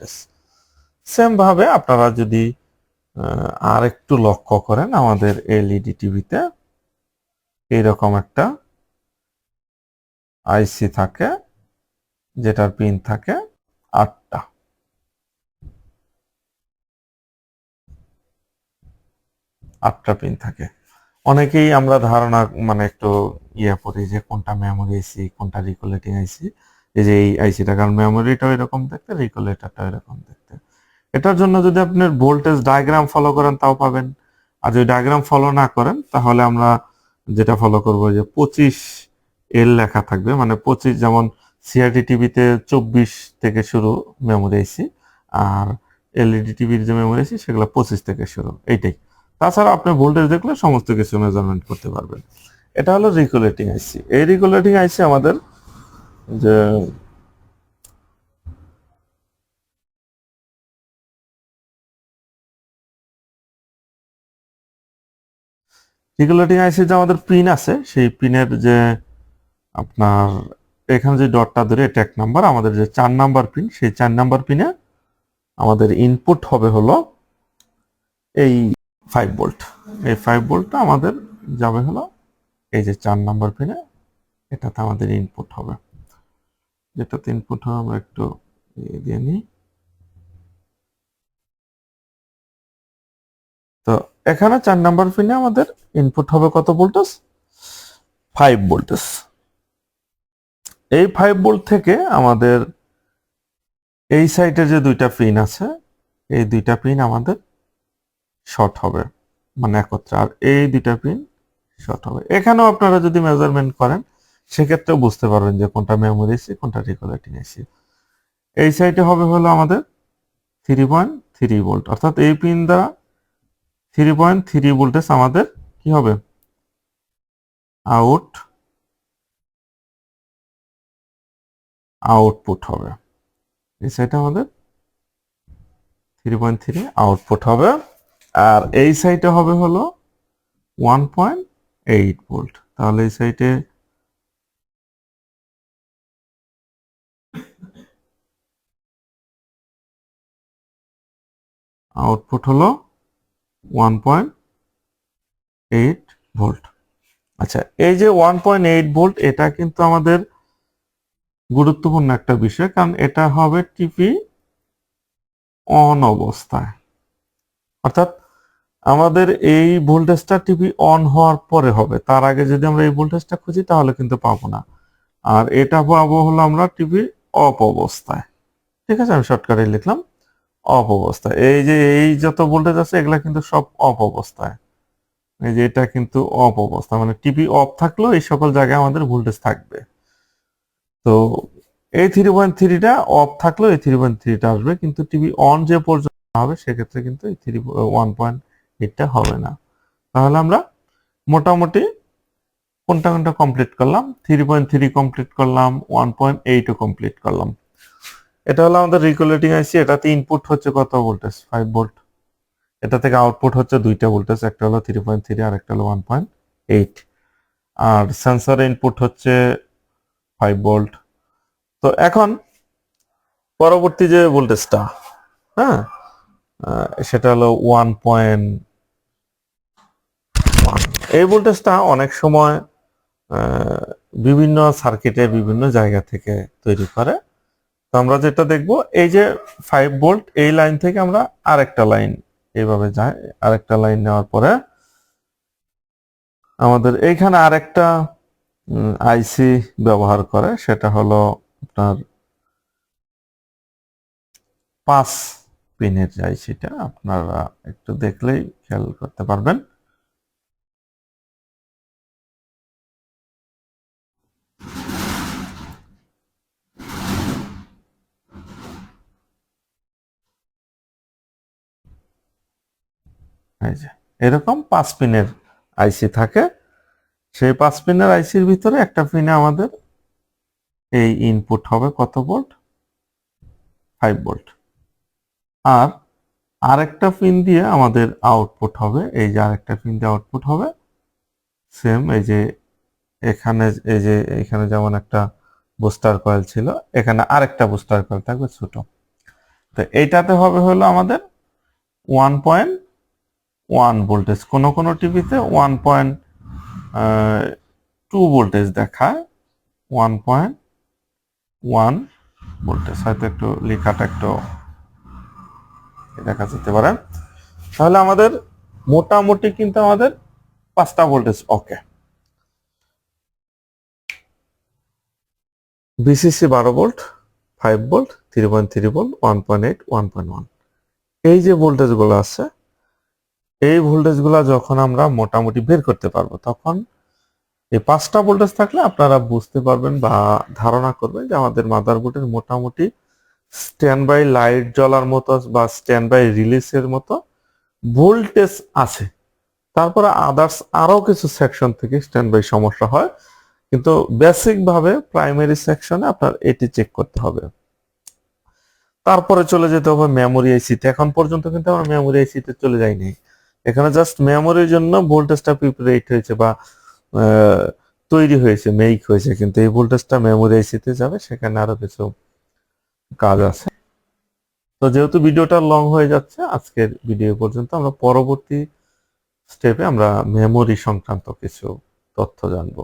Voltage same ভাবে আপনারা যদি আর একটু লক্ষ্য করেন আমাদের এলইডি টিভিতে এইরকম একটা আইসি থাকে, যেটার পিন থাকে আটটা। আটটা পিন থাকে। অনেকেই আমরা ধারণা মানে একটু ইয়ে করি যে কোনটা মেমোরি আইসি কোনটা রিকুলেটিং আইসি এই যে এই আইসিটা কারণ মেমোরিটাও এরকম দেখতে রিকুলেটারটাও এরকম দেখতে। এটার জন্য যদি আপনি ভোল্টেজ ডায়াগ্রাম ফলো করেন, তাও পাবেন। আর যদি ডায়াগ্রাম ফলো না করেন, তাহলে আমরা যেটা ফলো করব, যে পঁচিশ এল লেখা থাকবে। মানে পঁচিশ যেমন সিআরটি টিভিতে চব্বিশ থেকে শুরু মেমোরি আইসি আর এলইডি টিভির যে মেমোরি আইসি সেগুলো পঁচিশ থেকে শুরু। এইটাই। তাছাড়া আপনি ভোল্টেজ দেখলে সমস্ত কিছু মেজারমেন্ট করতে পারবেন। এটা হলো রিকুলেটিং আইসি এই রিকুলেটিং আইসি আমাদের যে রিগুলেটিং আইসি যে আমাদের পিন আছে, সেই পিনের যে আপনার এখানে যে ডটটা ধরে এটা এক নাম্বার, আমাদের যে চার নাম্বার পিন সেই চার নাম্বার পিনে আমাদের ইনপুট হবে হলো এই ফাইভ ভোল্ট এই ফাইভ ভোল্টটা আমাদের যাবে হলো এই যে চার নাম্বার পিনে এটাতে আমাদের ইনপুট হবে। যেটাতে ইনপুট হবে আমরা একটু ইয়ে দিয়ে নিই। তো এখানে চার নাম্বার পিনে আমাদের ইনপুট হবে কত ভোল্টেজ ফাইভ ভোল্টেজ এই ফাইভ ভোল্ট থেকে আমাদের এই সাইডে যে দুইটা পিন আছে, এই দুইটা পিন আমাদের শর্ট হবে মানে একত্রে। আর এই দুইটা পিন শর্ট হবে। এখানেও আপনারা যদি মেজারমেন্ট করেন সেক্ষেত্রেও বুঝতে পারবেন যে কোনটা মেমোরি এসি কোনটা রিকুলেটিং এসি এই সাইডে হবে হলো আমাদের থ্রি পয়েন্ট থ্রি ভোল্ট অর্থাৎ এই পিন দ্বারা থ্রি পয়েন্ট থ্রি ভোল্টেজ আমাদের কি হবে? আউট আউটপুট হবে। এই সাইডে আমাদের থ্রি পয়েন্ট থ্রি আউটপুট হবে। আর এই সাইডে হবে হলো ওয়ান পয়েন্ট এইট ভোল্ট তাহলে এই সাইডে আউটপুট হলো ওয়ান পয়েন্ট এইট ভোল্ট আচ্ছা এই যে ওয়ান পয়েন্ট এইট ভোল্ট এটা কিন্তু আমাদের গুরুত্বপূর্ণ একটা বিষয়, কারণ এটা হবে টিপি অন অবস্থায়। অর্থাৎ আমাদের এই ভোল্টেজটা টিপি অন হওয়ার পরে হবে, তার আগে যদি আমরা এই ভোল্টেজটা খুঁজি তাহলে কিন্তু পাবো না। আর এটা পাবো হলো আমরা টিপি অফ অবস্থায়। ঠিক আছে, আমি শর্টকাটে লিখলাম। অফ অবস্থায় এই যে, এই যত ভোল্টেজ আছে, এগুলা কিন্তু সব অফ অবস্থায়। এই যে, এটা কিন্তু অফ অবস্থা। মানে টিভি অফ থাকলেও এই সকল জায়গায় আমাদের ভোল্টেজ থাকবে। তো এই থ্রি পয়েন্ট থ্রিটা অফ থাকলেও এই থ্রি পয়েন্ট থ্রিটা আসবে। কিন্তু টিভি অন যে পর্যন্ত হবে, সেক্ষেত্রে কিন্তু এই থ্রি ওয়ান পয়েন্ট এইটটা হবে না। তাহলে আমরা মোটামুটি কোনটা কোনটা কমপ্লিট করলাম? থ্রি পয়েন্ট থ্রি কমপ্লিট করলাম ওয়ান পয়েন্ট এইটও কমপ্লিট করলাম। এটা হলো আমাদের রিকুলেটিং আইসি এটাতে ইনপুট হচ্ছে কত ভোল্টেজ ফাইভ ভোল্ট এটা থেকে আউটপুট হচ্ছে দুইটা ভোল্টেজ একটা হলো থ্রি পয়েন্ট থ্রি আর একটা হলো ওয়ান পয়েন্ট এইট আর সেন্সর ইনপুট হচ্ছে ফাইভ ভোল্ট তো এখন পরবর্তী যে ভোল্টেজটা হ্যাঁ? সেটা হলো ওয়ান পয়েন্ট এই ভোল্টেজটা অনেক সময় বিভিন্ন সার্কিটে বিভিন্ন জায়গা থেকে তৈরি করে। তো আমরা যেটা দেখব, এই যে ফাইভ ভোল্ট এই লাইন থেকে আমরা আরেকটা লাইন এইভাবে যাই আরেকটা লাইন নেওয়ার পরে আমাদের এইখানে আরেকটা আইসি ব্যবহার করে, সেটা হলো আপনার পাঁচ পিনের আইসিটা আপনারা একটু দেখলেই খেয়াল করতে পারবেন। এরকম পাঁচ পিনের আইসি থাকে। সেই পাঁচ পিনের আইসির ভিতরে একটা পিনে আমাদের এই ইনপুট হবে কত ভোল্ট ফাইভ ভোল্ট আর আরেকটা পিন দিয়ে আমাদের আউটপুট হবে, এই যে আরেকটা পিন দিয়ে আউটপুট হবে। সেম এই যে এখানে, এই যে এখানে যেমন একটা বুস্টার কয়েল ছিল, এখানে আরেকটা বুস্টার কয়েল থাকবে ছোট। তো এইটাতে হবে হলো আমাদের ওয়ান পয়েন্ট ওয়ান ভোল্টেজ কোনো কোনো টিভিতে ওয়ান পয়েন্ট টু ভোল্টেজ দেখায় ওয়ান পয়েন্ট ওয়ান ভোল্টেজ হয়তো একটু লেখাটা একটু দেখা যেতে পারে। তাহলে আমাদের মোটামুটি কিন্তু আমাদের পাঁচটা ভোল্টেজ ওকে বিসিসি বারো volt five volt three point three volt one point eight one point one এই যে ভোল্টেজগুলো আছে এই ভোল্টেজগুলো যখন আমরা মোটামুটি বের করতে পারব, তখন এই পাঁচটা ভোল্টেজ থাকলে আপনারা বুঝতে পারবেন বা ধারণা করবেন যে আমাদের মাদারবোর্ডের মোটামুটি স্ট্যান্ড বাই লাইট জ্বলার মতো বা স্ট্যান্ড বাই রিলিজের মতো ভোল্টেজ আছে। তারপরে আদার্স আরও কিছু সেকশন থেকে স্ট্যান্ড বাই সমস্যা হয়, কিন্তু বেসিক ভাবে প্রাইমারি সেকশনে আপনার এটি চেক করতে হবে। তারপরে চলে যেতে হবে মেমোরি আইসিতে এখন পর্যন্ত কিন্তু আমরা মেমোরি আইসিতে চলে যাইনি। এখানে জাস্ট মেমোরির জন্য ভোল্টেজটা প্রিপারেট হয়েছে বা তৈরি হয়েছে মেক হয়েছে, কিন্তু এই ভোল্টেজটা মেমোরি আইসিতে যাবে, সেখানে আরও কিছু কাজ আছে। তো যেহেতু ভিডিওটা লং হয়ে যাচ্ছে, আজকের ভিডিও পর্যন্ত আমরা পরবর্তী স্টেপে আমরা মেমোরি সংক্রান্ত কিছু তথ্য জানব।